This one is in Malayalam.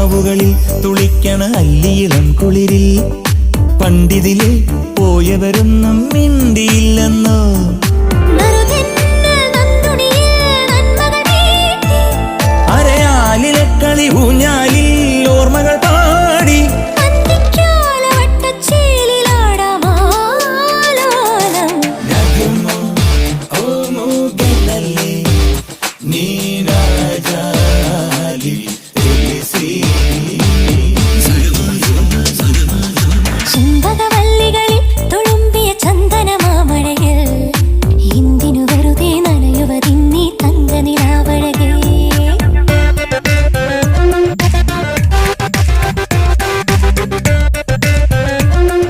ആമ്പൽ തുളിക്കണ അല്ലിയിളം കുളിരിൽ പണ്ടിതിലെ പോയവരൊന്നും മിണ്ടിയില്ലെന്നോ?